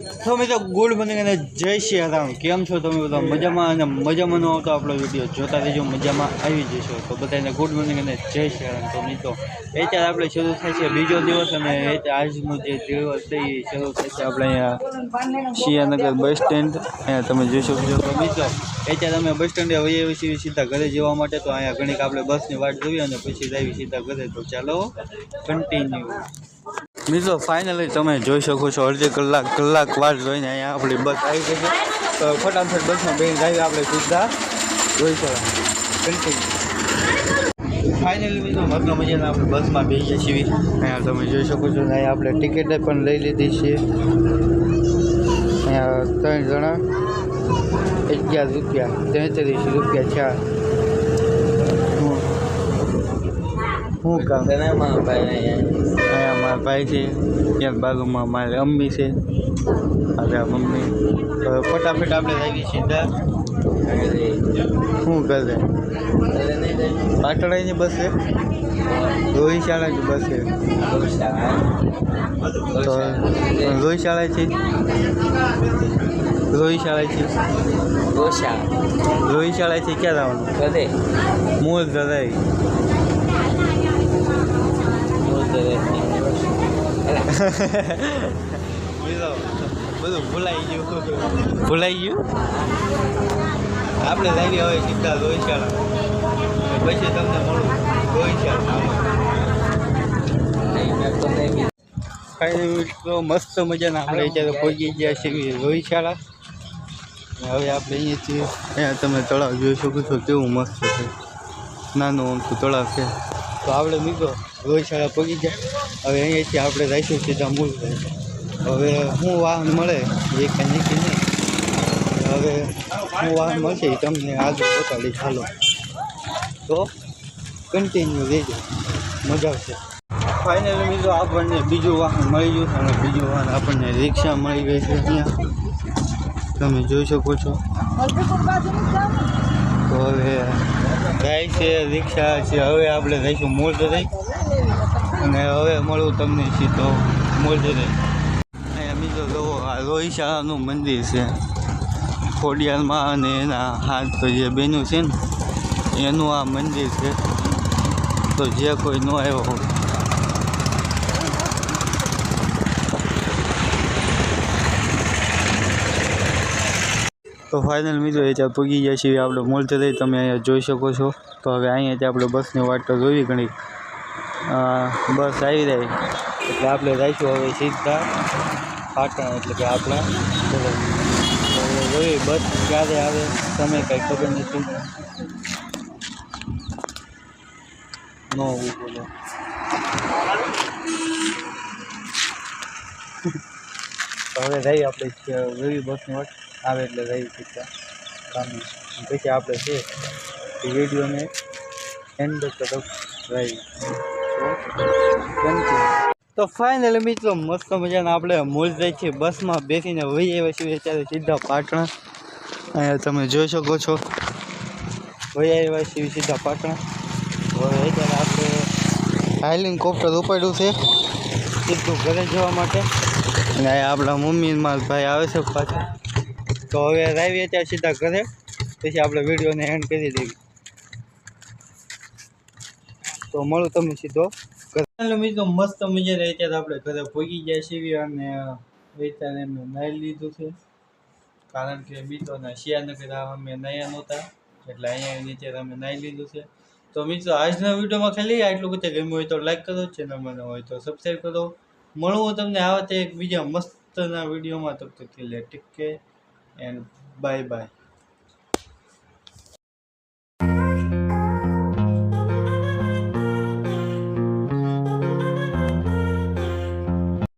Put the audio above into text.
તો મિત્રો good morning અને જય શ્રી રામ. કેમ છો તમે બધા? મજામાં અને મજામાં ન આવતો આપણો વીડિયો. જોતા રહેજો, મજામાં આવી જશો. તો બધાને ગુડ મોર્નિંગ અને જય શ્રી રામ. તો મિત્રો, અત્યારે આપણે શરૂ થાય છે બીજો દિવસ અને એ આજનો જે દિવસ છે એ શરૂ થાય છે આપણે અહીંયા શિયાનગર બસ સ્ટેન્ડ. અહીંયા તમે જોઈ શકો છો. તો મિત્રો, અત્યારે અમે બસ સ્ટેન્ડે વહીએ છીએ સીધા ઘરે જવા માટે. તો અહીંયા ઘણીક આપણે બસની વાટ જોઈએ અને પછી જઈએ સીધા ઘરે. તો ચાલો કન્ટિન્યુ મિત્રો ફાઇનલી તમે જોઈ શકો છો અડધી કલાક કલાક વાર જોઈને અહીંયા આપણી બસ આવી ગઈ છે. તો ફટાફટ બસમાં બેન આવી આપણે સીધા. જોઈ શકો. ફાઇનલી મિત્રો મતલબ મજાને આપણે બસમાં બેસીએ છીએ. અહીંયા તમે જોઈ શકો છો અહીંયા આપણે ટિકિટ પણ લઈ લીધી છે. અહીંયા ત્રણ જણા. અગિયાર રૂપિયા તેત્રીસ રૂપિયા ચાર શું કામ? અહીંયા મારા ભાઈ છે ત્યાં બાજુમાં મારી અમ્મી છે આપણા મમ્મી. હવે ફટાફટ આપણે લાગી સીધા. શું કરે? પાટણાની બસ છે? રોહિશાળાની બસ છે. તો રોહિશાળા છે? રોહિશાળા છે? રોહિશાળા છે ક્યાં જવાનું? મૂળ ધરાઈ બધું ભૂલાઈ ગયું. ભૂલાઈ ગયું આપણે લાવી હવે સીધા રોહિશાળા પછી તમને મળું. ફાઇનલી મસ્ત મજાના. આપણે અત્યારે પહોંચી ગયા છીએ રોહિશાળા હવે આપણે અહીંયાથી અહીંયા તમે તળાવ જોઈ શકો છો કેવું મસ્ત છે. નાનું અમથું તળાવ છે. આપણે મિત્રો રોહિશાળા પગી ગયા. હવે અહીંયાથી આપણે રહીશું સીધા મૂળ હવે શું વાહન મળે, એ કંઈ કે નહીં. હવે શું વાહન મળશે તમને આગળ બતાડી ચાલો તો કન્ટિન્યુ રહેજો મજા આવશે. ફાઇનલી મિત્રો આપણને બીજું વાહન મળી ગયું છે અને બીજું વાહન આપણને રિક્ષા મળી ગઈ છે અહીંયા. તમે જોઈ શકો છો. તો હવે ગાય છે, રિક્ષા છે. હવે આપણે રહીશું મૂળ રહી અને હવે મળું તમને સીધો મૂળ રહી અહીંયા મિત્રો જો આ રોહિશાળાનું મંદિર છે. ખોડિયારમાં અને એના હાથ તો જે બેનું છે ને, એનું આ મંદિર છે. તો જે કોઈ ન આવ્યો હોય. તો ફાઇનલ મિત્રો, એ ત્યાં પૂગી ગયા છીએ આપણે મોલથી રહી તમે અહીંયા જોઈ શકો છો. તો હવે અહીંયાથી આપણે બસની વાટ તો જોઈ ઘણી. બસ આવી રહી એટલે આપણે રહીશું હવે સીધા પાટણ, એટલે કે આપણા. ઘરે. તો હવે જોઈએ બસ ક્યારે આવે, તમે કંઈ ખબર નથી. નો બોલો તો હવે રહી આપણે, જોઈ બસની વાટ આવે એટલે રહી સીધા કામ પછી આપણે છે એ વિડીયોને એન્ડ તરફ રહી તો ફાઇનલી મિત્રો, મસ્ત મજાના આપણે મોજ રહી છે. બસમાં બેસીને વહી આવ્યા છીએ અત્યારે સીધા પાટણા. અહીંયા તમે જોઈ શકો છો. વહી આવ્યા છીએ સીધા પાટણા. અત્યારે આપણે હેલિકોપ્ટર ઉપાડ્યું છે. સીધું ઘરે જવા માટે. અને આપણા મમ્મી મારા ભાઈ આવે છે પાછા. તો હવે રાવીએ ત્યાં સીધા ઘરે. પછી આપણે વિડીયોને એન્ડ કરી દઈએ. તો મળું તમે સીધો ઘરે. મિત્રો, મસ્ત મજા રહી ત્યારે આપણે ઘરે ભોગી ગયા છીએ અને અત્યારે મેં નાહી લીધું છે. કારણ કે મિત્રોના શિયાનગર અમે નયા નહોતા, એટલે અહીંયા નીચે અમે નાહી લીધું છે. તો મિત્રો, આજના વિડીયોમાં ખાલી આટલું બધું ગમ્યું હોય તો લાઈક કરો ચેનલમાં હોય તો સબસ્ક્રાઈબ કરો. મળવું તમને આવા તે બીજા મસ્તના વિડીયોમાં. તબ તક લે ટીક કે and bye bye